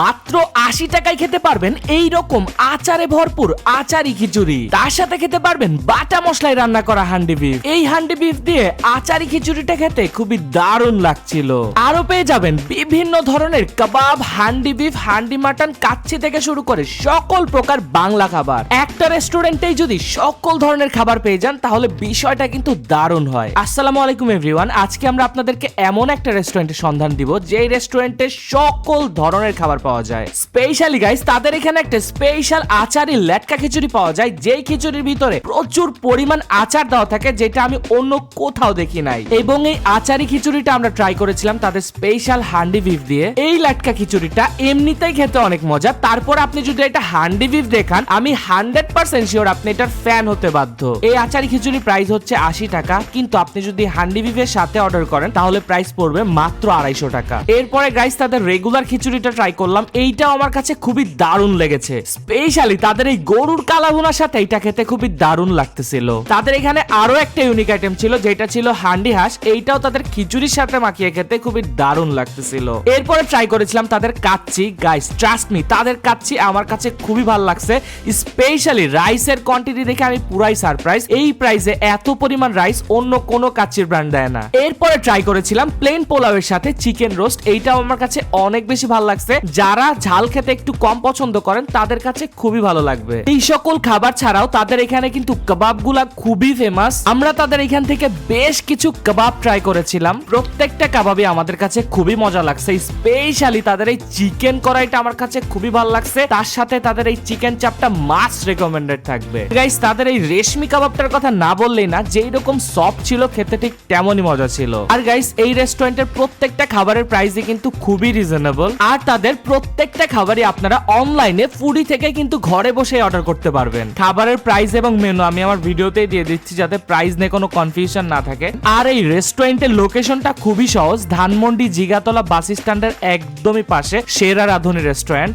মাত্র আশি টাকায় খেতে পারবেন এই রকম আচারে ভরপুর আচারি খিচুড়ি। তার সাথে খেতে পারবেন বাটা মশলায় রান্না করা হান্ডি বিফ। এই হান্ডি বিফ দিয়ে আচারি খিচুড়িটা খেতে খুবই দারুণ লাগছিল। আরও পেয়ে যাবেন বিভিন্ন ধরনের কাবাব, হান্ডি বিফ, হান্ডি মাটন কাচ্ছি থেকে শুরু করে সকল প্রকার বাংলা খাবার। একটা রেস্টুরেন্টেই যদি সকল ধরনের খাবার পেয়ে যান, তাহলে বিষয়টা কিন্তু দারুণ হয়। আসসালামু আলাইকুম এভরিওয়ান আজকে আমরা আপনাদেরকে এমন একটা রেস্টুরেন্টের সন্ধান দিব যে রেস্টুরেন্টে সকল ধরনের খাবার পাওয়া যায়। স্পেশালি গাইস তাদের এখানে একটা স্পেশাল লেটকা খিচুড়ি পাওয়া যায়, যেই খিচুড়ির ভিতরে প্রচুর পরিমাণ আচার দেওয়া থাকে, যেটা আমি অন্য কোথাও দেখি নাই। এবং এই আচারি খিচুড়িটা আমরা ট্রাই করেছিলাম তাদের স্পেশাল হান্ডি বিফ দিয়ে। এই লাটকা খিচুড়িটা এমনিতেই খেতে অনেক মজা। তারপর আপনি যদি এটা হান্ডি বিফ দেখান, আমি হান্ড্রেড পার্সেন্ট শিওর আপনি এটার ফ্যান হতে বাধ্য। এই আচারি খিচুড়ি প্রাইস হচ্ছে আশি টাকা, কিন্তু আপনি যদি হান্ডি বিফের সাথে অর্ডার করেন, তাহলে প্রাইস পড়বে মাত্র আড়াইশো টাকা। এরপরে গাইস তাদের রেগুলার খিচুড়িটা ট্রাই করলাম। এইটাও আমার কাছে খুবই দারুণ লেগেছে। স্পেশালি তাদের এই গরুর কালাভুনার সাথে এটা খেতে খুবই দারুণ লাগতেছিল। তাদের এখানে আরও একটা ইউনিক আইটেম ছিল, যেটা ছিল হান্ডি হাঁস। এইটাও তাদের খিচুড়ির সাথে মাখিয়ে খেতে খুবই দারুণ লাগতেছিল। এরপরে ট্রাই করেছিলাম তাদের কাচ্চি। গাইস ট্রাস্ট মি তাদের কাচ্চি আমার কাছে খুবই ভালো লাগছে। স্পেশালি রাইসের কোয়ান্টিটি দেখে আমি পুরাই সারপ্রাইজ এই প্রাইসে এত পরিমাণ রাইস অন্য কোনো কাচ্চির ব্র্যান্ড দেয় না। এরপরে ট্রাই করেছিলাম প্লেন পোলাওয়ের সাথে চিকেন রোস্ট এইটাও আমার কাছে অনেক বেশি ভালো লাগছে। যারা ঝাল খেতে একটু কম পছন্দ করেন, তাদের কাছে খুবই ভালো লাগবে। এই সকল খাবার ছাড়াও তাদের এখানে কিন্তু কাবাবগুলা খুবই ফেমাস আমরা তাদের এখান থেকে বেশ কিছু কাবাব ট্রাই করেছিলাম। প্রত্যেকটা কাবাবই আমাদের কাছে খুবই মজা লাগছে। স্পেশালি তাদের এই চিকেন কড়াইটা আমার কাছে খুবই ভালো লাগছে। তার সাথে তাদের এই চিকেন চাপটা মাস্ট রেকমেন্ডেড থাকবে। গাইস তাদের এই রেশমি কাবাবটার কথা না বললেই না, যেই রকম সফট ছিল, খেতে ঠিক তেমনই মজা ছিল। আর গাইস এই রেস্টুরেন্টের প্রত্যেকটা খাবারের প্রাইসই কিন্তু খুবই রিজনেবল আর তাদের প্রত্যেকটা খাবারই আপনারা অনলাইনে ফুডি থেকে কিন্তু ঘরে বসে অর্ডার করতে পারবেন। খাবারের প্রাইস এবং মেনু আমি আমার ভিডিওতেই দিয়ে দিচ্ছি যাতে প্রাইস নিয়ে কোনো কনফিউশন না থাকে। আর এই রেস্টুরেন্টের লোকেশনটা খুবই সহজ, ধানমন্ডি জিগাতলা বাস স্ট্যান্ডের একদমই পাশে, সেরা রাধুনী রেস্টুরেন্ট